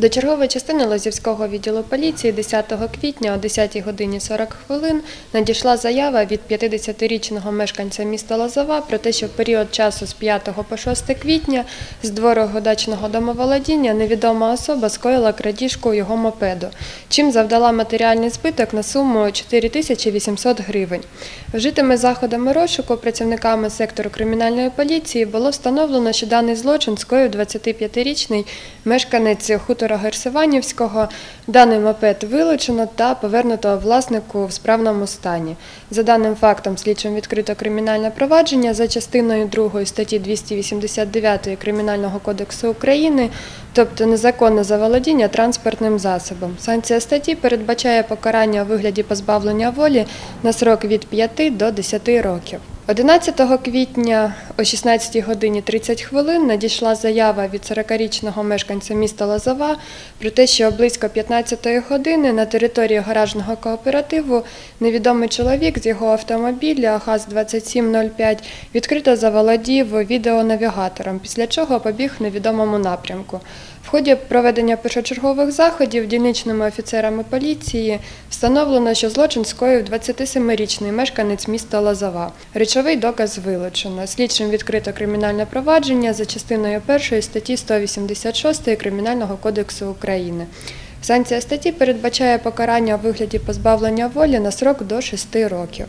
До чергової частини Лозівського відділу поліції 10 квітня о 10 годині 40 хвилин надійшла заява від 50-річного мешканця міста Лозова про те, що в період часу з 5 по 6 квітня з двору дачного домоволодіння невідома особа скоїла крадіжку його мопеду, чим завдала матеріальний збиток на суму 4800 гривень. Вжитими заходами розшуку працівниками сектору кримінальної поліції було встановлено, що даний злочин скоїв 25-річний мешканець хутора Герсиванівського. Даний мопед вилучено та повернуто власнику в справному стані. За даним фактом, слідчим відкрито кримінальне провадження за частиною 2 статті 289 Кримінального кодексу України, тобто незаконне заволодіння транспортним засобом. Санкція статті передбачає покарання у вигляді позбавлення волі на срок від 5 до 10 років. 11 квітня о 16 годині 30 хвилин надійшла заява від 40-річного мешканця міста Лозова про те, що близько 15 години на території гаражного кооперативу невідомий чоловік з його автомобіля ГАЗ-2705 відкрито заволодів відеонавігатором, після чого побіг в невідомому напрямку. В ході проведення першочергових заходів дільничними офіцерами поліції встановлено, що злочин скоїв 27-річний мешканець міста Лозова. Речовий доказ вилучено. Слідчим відкрито кримінальне провадження за частиною 1 статті 186 Кримінального кодексу України. Санкція статті передбачає покарання у вигляді позбавлення волі на срок до 6 років.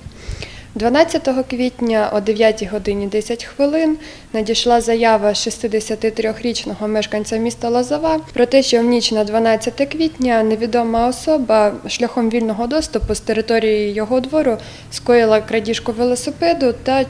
12 квітня о 9 годині 10 хвилин надійшла заява 63-річного мешканця міста Лозова про те, що в ніч на 12 квітня невідома особа шляхом вільного доступу з території його двору скоїла крадіжку велосипеду та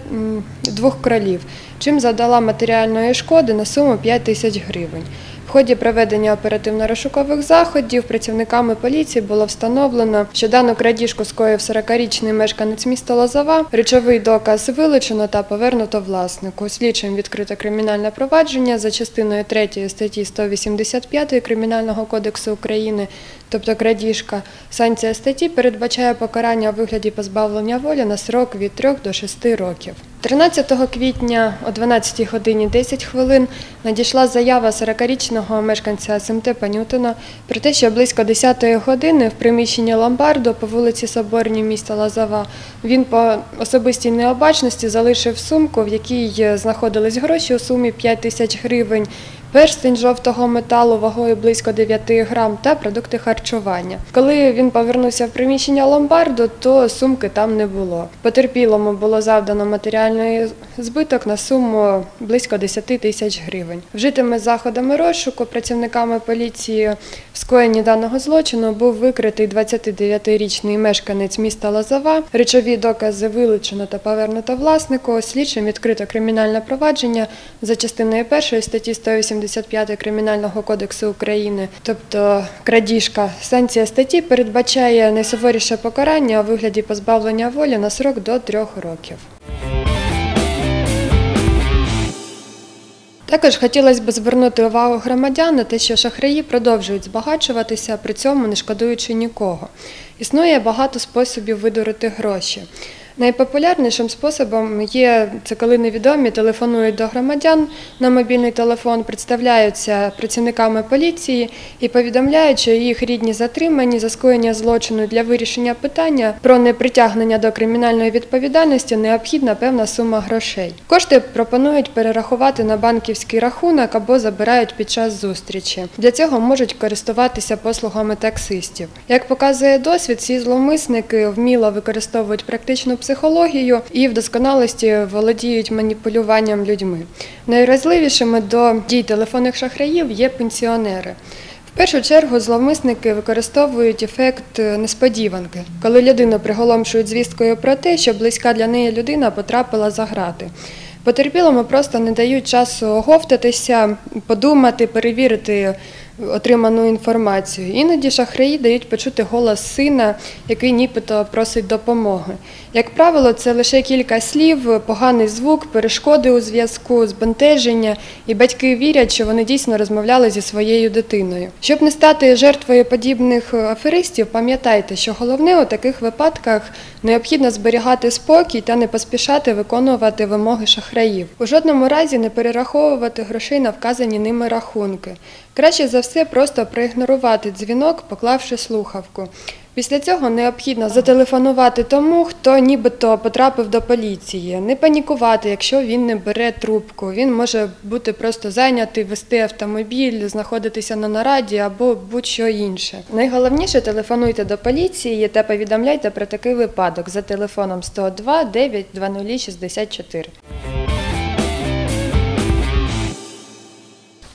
двох кролів, чим завдала матеріальної шкоди на суму 5 тисяч гривень. Ході проведення оперативно-розшукових заходів працівниками поліції було встановлено, що дану крадіжку скоїв 40-річний мешканець міста Лозова. Речовий доказ вилучено та повернуто власнику. Слідчим відкрито кримінальне провадження за частиною 3 статті 185 Кримінального кодексу України, тобто крадіжка. Санкція статті передбачає покарання у вигляді позбавлення волі на срок від 3 до 6 років. 13 квітня о 12 годині 10 хвилин надійшла заява 40-річного мешканця СМТ Панютина про те, що близько 10 години в приміщенні ломбарду по вулиці Соборній міста Лазава він по особистій необачності залишив сумку, в якій знаходились гроші у сумі 5 тисяч гривень, перстень жовтого металу вагою близько 9 грам та продукти харчування. Коли він повернувся в приміщення ломбарду, то сумки там не було. Потерпілому було завдано матеріальний збиток на суму близько 10 тисяч гривень. Вжитими заходами розшуку працівниками поліції скоєнні даного злочину був викритий 29-річний мешканець міста Лозова. Речові докази вилучено та повернуто власнику. Слідчим відкрито кримінальне провадження за частиною 1 статті 185 Кримінального кодексу України, тобто крадіжка. Санкція статті передбачає найсуворіше покарання у вигляді позбавлення волі на срок до трьох років. Також хотілося б звернути увагу громадян на те, що шахраї продовжують збагачуватися, при цьому не шкодуючи нікого. Існує багато способів видурити гроші. Найпопулярнішим способом є це, коли невідомі телефонують до громадян на мобільний телефон, представляються працівниками поліції і повідомляють, що їх рідні затримані за скоєння злочину для вирішення питання про непритягнення до кримінальної відповідальності необхідна певна сума грошей. Кошти пропонують перерахувати на банківський рахунок або забирають під час зустрічі. Для цього можуть користуватися послугами таксистів. Як показує досвід, ці зловмисники вміло використовують практичну психологію і в досконалості володіють маніпулюванням людьми. Найвразливішими до дій телефонних шахраїв є пенсіонери. В першу чергу зловмисники використовують ефект несподіванки, коли людину приголомшують звісткою про те, що близька для неї людина потрапила за грати. Потерпілому просто не дають часу оговтатися, подумати, перевірити отриману інформацію. Іноді шахраї дають почути голос сина, який нібито просить допомоги. Як правило, це лише кілька слів, поганий звук, перешкоди у зв'язку, збентеження, і батьки вірять, що вони дійсно розмовляли зі своєю дитиною. Щоб не стати жертвою подібних аферистів, пам'ятайте, що головне у таких випадках необхідно зберігати спокій та не поспішати виконувати вимоги шахраїв. У жодному разі не перераховувати грошей на вказані ними рахунки. Краще за все просто проігнорувати дзвінок, поклавши слухавку. Після цього необхідно зателефонувати тому, хто нібито потрапив до поліції. Не панікувати, якщо він не бере трубку. Він може бути просто зайнятий, вести автомобіль, знаходитися на нараді або будь-що інше. Найголовніше телефонуйте до поліції та повідомляйте про такий випадок за телефоном 102 9 20 64.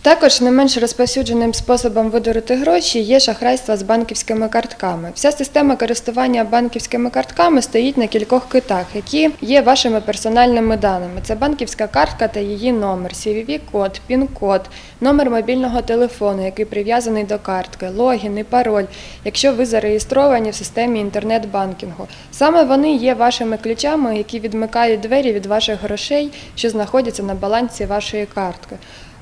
Також не менш розповсюдженим способом видурити гроші є шахрайство з банківськими картками. Вся система користування банківськими картками стоїть на кількох китах, які є вашими персональними даними. Це банківська картка та її номер, CVV-код, PIN-код, номер мобільного телефону, який прив'язаний до картки, логін і пароль, якщо ви зареєстровані в системі інтернет-банкінгу. Саме вони є вашими ключами, які відмикають двері від ваших грошей, що знаходяться на балансі вашої картки.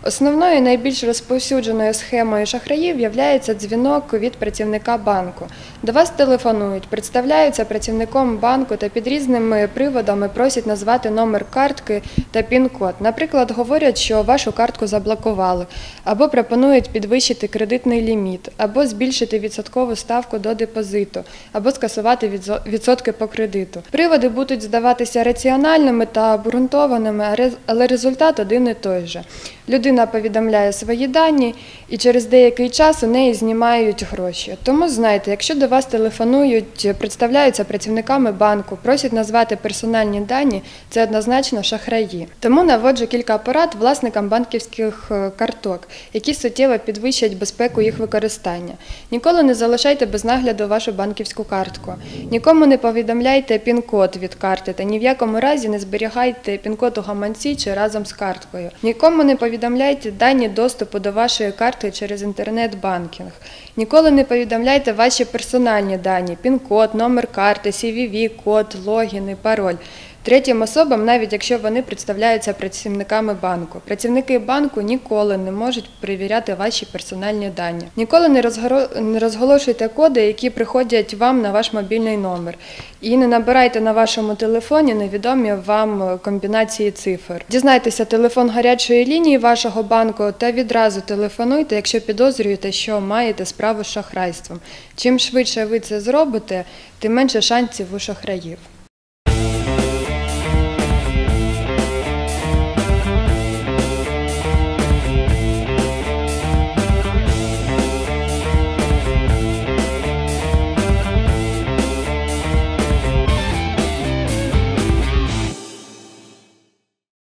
Основною найбільш розповсюдженою схемою шахраїв є дзвінок від працівника банку. До вас телефонують, представляються працівником банку та під різними приводами просять назвати номер картки та пін-код. Наприклад, говорять, що вашу картку заблокували, або пропонують підвищити кредитний ліміт, або збільшити відсоткову ставку до депозиту, або скасувати відсотки по кредиту. Приводи будуть здаватися раціональними та обґрунтованими, але результат один і той же. Людина повідомляє свої дані, і через деякий час у неї знімають гроші. Тому знайте, якщо до вас телефонують, представляються працівниками банку, просять назвати персональні дані, це однозначно шахраї. Тому наводжу кілька порад власникам банківських е, карток, які суттєво підвищать безпеку їх використання. Ніколи не залишайте без нагляду вашу банківську картку. Нікому не повідомляйте пін-код від карти та ні в якому разі не зберігайте пін-код у гаманці чи разом з карткою. Нікому не повідомляйте дані доступу до вашої карти через інтернет-банкінг. Ніколи не повідомляйте ваші персональні дані: пін-код, номер карти, CVV, код, логін і пароль. Третім особам, навіть якщо вони представляються працівниками банку. Працівники банку ніколи не можуть перевіряти ваші персональні дані. Ніколи не, розголошуйте коди, які приходять вам на ваш мобільний номер. І не набирайте на вашому телефоні невідомі вам комбінації цифр. Дізнайтеся телефон гарячої лінії вашого банку та відразу телефонуйте, якщо підозрюєте, що маєте справу з шахрайством. Чим швидше ви це зробите, тим менше шансів у шахраїв.